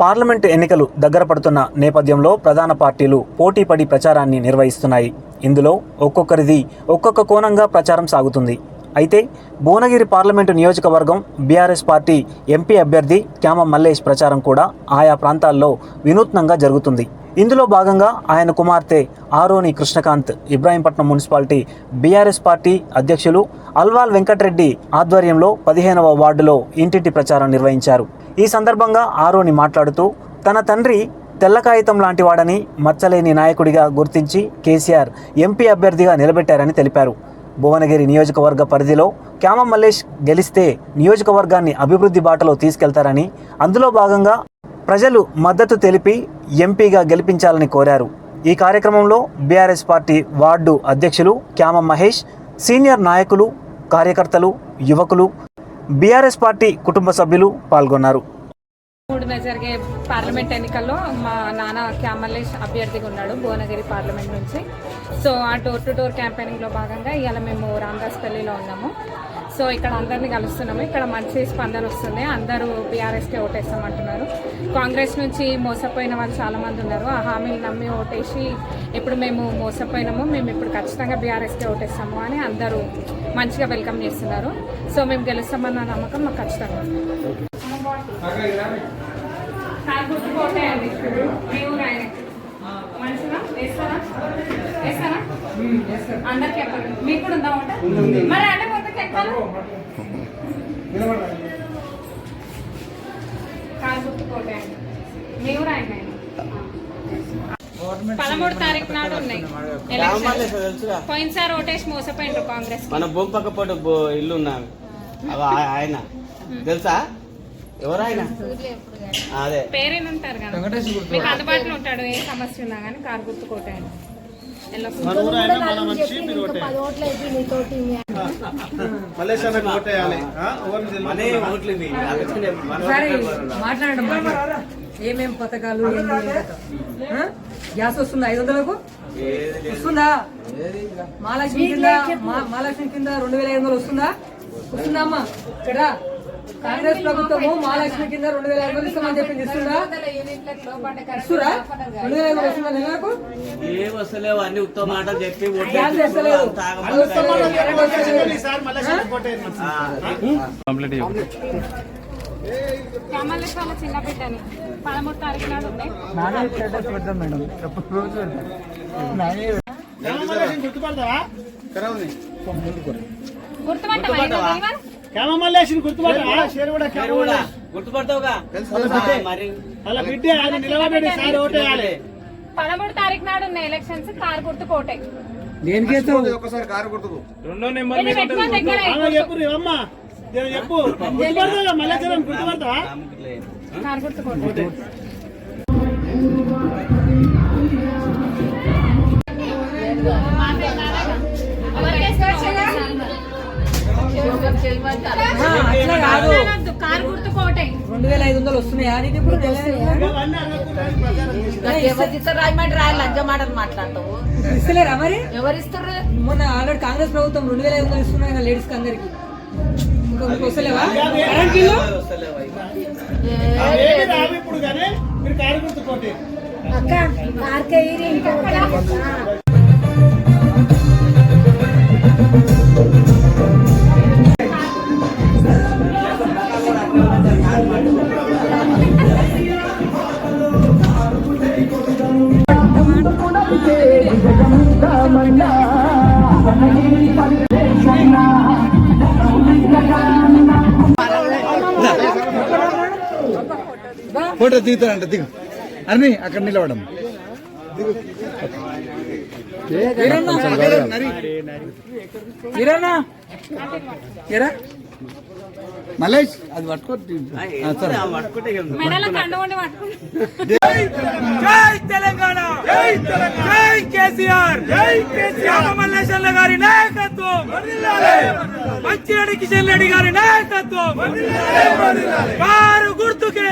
Parliament ఎన్నికలు దగ్గర పడుతున్న నేపథ్యంలో ప్రధాన పార్టీలు పోటీపడి ప్రచారాన్ని నిర్వహిస్తున్నాయి. ఇందులో ఒక్కొక్కరిది ఒక్కొక్క కోణంగా ప్రచారం సాగుతుంది. అయితే భువనగిరి పార్లమెంటు నియోజకవర్గం బీఆర్ఎస్ పార్టీ ఎంపీ అభ్యర్థి క్యామ మల్లేష్ ప్రచారం కూడా ఆయా ప్రాంతాల్లో వినూత్నంగా జరుగుతుంది. ఇందులో భాగంగా ఆయన కుమార్తె ఆరోని Krishnakant Ibrahimpatnam municipality BRS party అధ్యక్షులు అల్వాల్ వెంకటరెడ్డి ఆధ్వర్యంలో పదిహేనవ వార్డులో ఇంటింటి ప్రచారం నిర్వహించారు. ఈ సందర్భంగా ఆరోని మాట్లాడుతూ తన తండ్రి తెల్ల కాగితం లాంటి వాడని మచ్చలేని నాయకుడిగా గుర్తించి కేసీఆర్ ఎంపీ అభ్యర్థిగా నిలబెట్టారని తెలిపారు. భువనగిరి నియోజకవర్గ పరిధిలో క్యామ మల్లేష్ గెలిస్తే నియోజకవర్గాన్ని అభివృద్ధి బాటలో తీసుకెళ్తారని అందులో భాగంగా ప్రజలు మద్దతు తెలిపి ఎంపీగా గెలిపించాలని కోరారు. ఈ కార్యక్రమంలో బీఆర్ఎస్ పార్టీ వార్డు అధ్యక్షులు క్యామ మహేష్ సీనియర్ నాయకులు కార్యకర్తలు యువకులు బీఆర్ఎస్ పార్టీ కుటుంబ సభ్యులు పాల్గొన్నారు. మూడున జరిగే పార్లమెంట్ ఎన్నికల్లో మా నాన్న క్యామలేష్ అభ్యర్థిగా ఉన్నాడు భువనగిరి పార్లమెంట్ నుంచి. సో ఆ డోర్ టు డోర్ క్యాంపెయినింగ్లో భాగంగా ఇవాళ మేము రామదాస్ పల్లిలో ఉన్నాము. సో ఇక్కడ అందరినీ కలుస్తున్నాము. ఇక్కడ మంచి స్పందన వస్తుంది. అందరూ బీఆర్ఎస్కే ఓటేస్తామంటున్నారు కాంగ్రెస్ నుంచి మోసపోయిన వాళ్ళు చాలామంది ఉన్నారు. ఆ హామీలు నమ్మి ఓటేసి ఇప్పుడు మేము మోసపోయినాము మేము ఇప్పుడు ఖచ్చితంగా బీఆర్ఎస్కే ఓటేస్తాము అని అందరూ మంచిగా వెల్కమ్ చేస్తున్నారు. సో మేము గెలుస్తామన్న నమ్మకం మాకు ఖచ్చితంగా ఉంది. మంచిగా వేస్తారా? వేస్తారా? అందరికి చెప్పండి. మీకు కూడా ఉందా ఒకట మరి అంటే పదమూడు తారీఖు నాడు ఉన్నాయి. పోయినసారి ఓటేసి మోసపోయిండ్రు కాంగ్రెస్ మన భూమి పక్క పాటు ఇల్లు ఉన్నావి. ఆయన. తెలుసా? ఎవరు ఆయన? అదే. పేరేనంటారు కదా? మీకు అందుబాటులో ఉంటాడు ఏ సమస్య ఉన్నా కానీ కారు గుర్తుకోటాయండి ఏమేం పథకాలు? గ్యాస్ వస్తుందా ఐదు వందలకు. వస్తుందా? మహాలక్ష్మి కింద మా- మహాలక్ష్మి కింద రెండు వేల ఐదు వందలు వస్తుందా? వస్తుందా అమ్మా? ఇక్కడ. కాంగ్రెస్ ప్రభుత్వము మహాలక్ష్మి కింద రెండు వేల ఐదు ఇస్తామని చెప్పింది. ఇస్తుందా? ఇస్తురా రెండు వేల ఐదు వస్తుందా నెలకు? ఏం వస్తలేవు అన్ని ఉత్తమ మాట చెప్పి చిన్న బిడ్డని పదమూడు తారీఖు నాడు ఉన్నాయి మల్లేషిని గుర్తుపడతావా? గుర్తుపడతావా షేర్ కూడా పేరు కూడా. గుర్తుపడతావుగా? మరి అలా బిడ్డే ఆయన నిలబడి సార్ ఓటేయాలి. పదమూడు తారీఖు నాడు ఎలక్షన్స్ కారు గుర్తు కోటే రెండో నెంబర్ దగ్గర ఆమె చెప్పు నీ అమ్మ. జర చెప్పు. గుర్తుపడతావా మల్లేశ్వరం గుర్తుపడతావా? నమ్మకలే. కారు గుర్తు కోటే ఆ, కాదు కారు గుర్తు కోటే రెండు వేల ఐదు వందలు వస్తున్నాయా నీకు ఇప్పుడు రాయమంటే రాయి లంచ మాటలు మాట్లాడతావు. ఇస్తలేరా మరి? ఎవరిస్తారు మొన్న ఆల్రెడీ కాంగ్రెస్ ప్రభుత్వం రెండు వేల ఐదు వందలు ఇస్తున్నాయి కదా లేడీస్కి అందరికి. ఇంకా వస్తలేవా? Current bill? వస్తలేవు అవి. అవేమి రావు ఇప్పుడు కానీ? మీరు కారు గుర్తుకోండి. ఫోటో దిగుతాడంట దిగు. అన్ని అక్కడ నిలవడం మలేష్ అది పట్టుకో ఆ, సరే. ఆ పట్టుకుంటే ఏం? లేదు. మెడల కండుకోండి పట్టుకుని జై తెలంగాణ జై తెలంగాణ. జై కేసీఆర్ జై కేసీఆర్. మల్లేశ్వర గారి నాయకత్వం. మంచిరెడ్డి కిషన్ రెడ్డి గారి నాయకత్వం. గుర్తుకే.